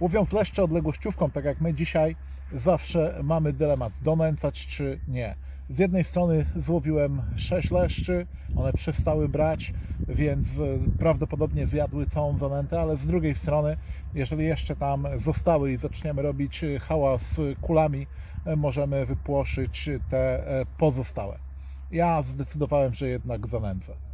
Łowiąc leszcze odległościówką, tak jak my dzisiaj, zawsze mamy dylemat, donęcać czy nie. Z jednej strony złowiłem 6 leszczy, one przestały brać, więc e, prawdopodobnie zjadły całą zanętę, ale z drugiej strony, jeżeli jeszcze tam zostały i zaczniemy robić e, hałas kulami, e, możemy wypłoszyć te pozostałe. Ja zdecydowałem, że jednak zanęcę.